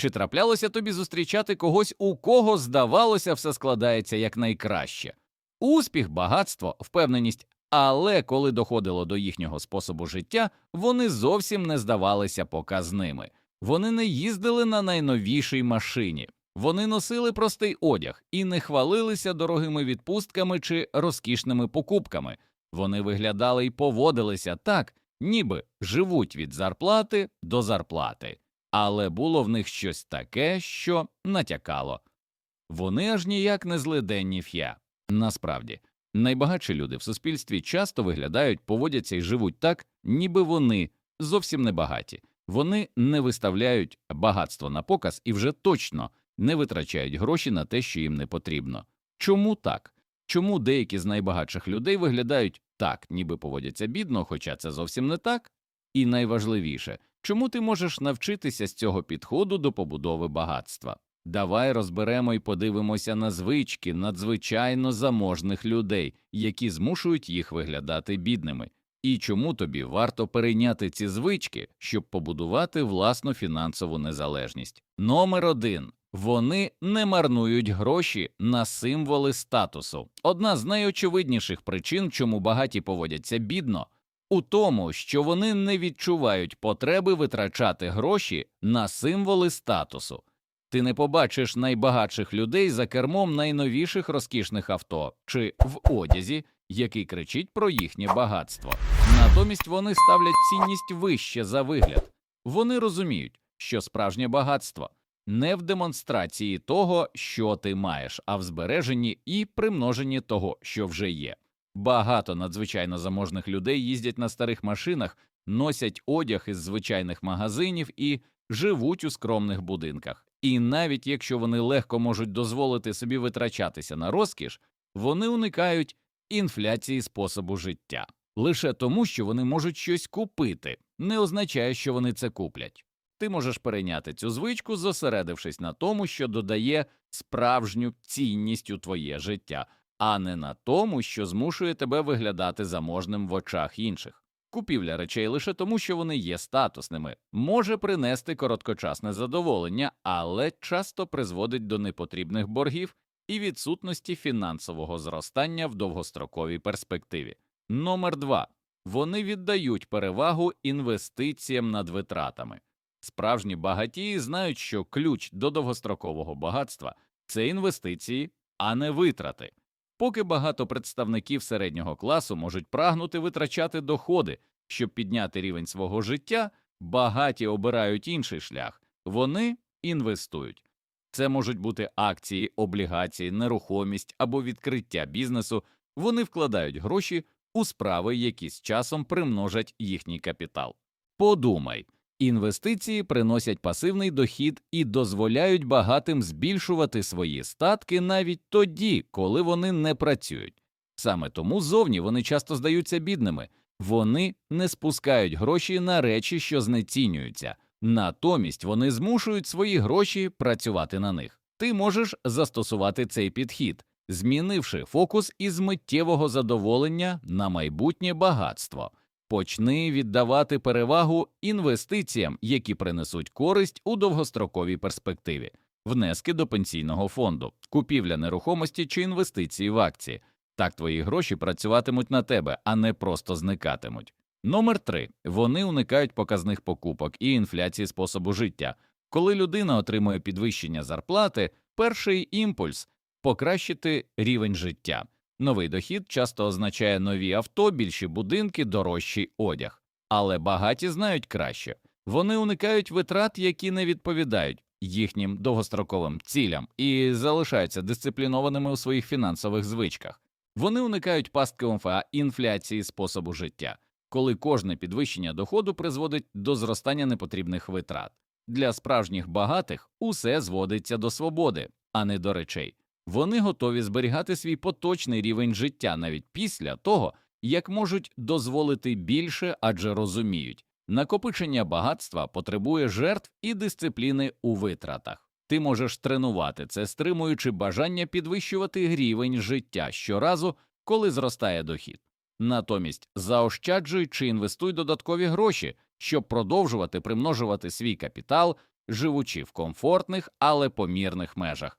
Чи траплялося тобі зустрічати когось, у кого, здавалося, все складається якнайкраще? Успіх, багатство, впевненість, але коли доходило до їхнього способу життя, вони зовсім не здавалися показними. Вони не їздили на найновішій машині, вони носили простий одяг і не хвалилися дорогими відпустками чи розкішними покупками. Вони виглядали і поводилися так, ніби живуть від зарплати до зарплати, але було в них щось таке, що натякало. Вони аж ніяк не злиденні ф'я. Насправді, найбагатші люди в суспільстві часто виглядають, поводяться і живуть так, ніби вони зовсім не багаті. Вони не виставляють багатство на показ і вже точно не витрачають гроші на те, що їм не потрібно. Чому так? Чому деякі з найбагатших людей виглядають так, ніби поводяться бідно, хоча це зовсім не так? І найважливіше, чому ти можеш навчитися з цього підходу до побудови багатства? Давай розберемо і подивимося на звички надзвичайно заможних людей, які змушують їх виглядати бідними, і чому тобі варто перейняти ці звички, щоб побудувати власну фінансову незалежність. Номер один вони не марнують гроші на символи статусу. Одна з найочевидніших причин, чому багаті поводяться бідно, у тому, що вони не відчувають потреби витрачати гроші на символи статусу. Ти не побачиш найбагатших людей за кермом найновіших розкішних авто чи в одязі, який кричить про їхнє багатство. Натомість вони ставлять цінність вище за вигляд. Вони розуміють, що справжнє багатство не в демонстрації того, що ти маєш, а в збереженні і примноженні того, що вже є. Багато надзвичайно заможних людей їздять на старих машинах, носять одяг із звичайних магазинів і живуть у скромних будинках. І навіть якщо вони легко можуть дозволити собі витрачатися на розкіш, вони уникають інфляції способу життя. Лише тому, що вони можуть щось купити, не означає, що вони це куплять. Ти можеш перейняти цю звичку, зосередившись на тому, що додає справжню цінність у твоє життя, а не на тому, що змушує тебе виглядати заможним в очах інших. Купівля речей лише тому, що вони є статусними, може принести короткочасне задоволення, але часто призводить до непотрібних боргів і відсутності фінансового зростання в довгостроковій перспективі. Номер два вони віддають перевагу інвестиціям над витратами. Справжні багатії знають, що ключ до довгострокового багатства це інвестиції, а не витрати. Поки багато представників середнього класу можуть прагнути витрачати доходи, щоб підняти рівень свого життя, багаті обирають інший шлях вони інвестують. Це можуть бути акції, облігації, нерухомість або відкриття бізнесу. Вони вкладають гроші у справи, які з часом примножать їхній капітал. Подумай. Інвестиції приносять пасивний дохід і дозволяють багатим збільшувати свої статки навіть тоді, коли вони не працюють. Саме тому зовні вони часто здаються бідними, вони не спускають гроші на речі, що знецінюються, натомість вони змушують свої гроші працювати на них. Ти можеш застосувати цей підхід, змінивши фокус із миттєвого задоволення на майбутнє багатство. Почни віддавати перевагу інвестиціям, які принесуть користь у довгостроковій перспективі, внески до пенсійного фонду, купівля нерухомості чи інвестиції в акції. Так твої гроші працюватимуть на тебе, а не просто зникатимуть. Номер три вони уникають показних покупок і інфляції способу життя. Коли людина отримує підвищення зарплати, перший імпульс покращити рівень життя. Новий дохід часто означає нові авто, більші будинки, дорожчий одяг. Але багаті знають краще вони уникають витрат, які не відповідають їхнім довгостроковим цілям, і залишаються дисциплінованими у своїх фінансових звичках. Вони уникають пастки омфа інфляції способу життя, коли кожне підвищення доходу призводить до зростання непотрібних витрат. Для справжніх багатих усе зводиться до свободи, а не до речей. Вони готові зберігати свій поточний рівень життя навіть після того, як можуть дозволити більше, адже розуміють, накопичення багатства потребує жертв і дисципліни у витратах. Ти можеш тренувати це, стримуючи бажання підвищувати рівень життя щоразу, коли зростає дохід. Натомість заощаджуй чи інвестуй додаткові гроші, щоб продовжувати примножувати свій капітал, живучи в комфортних, але помірних межах.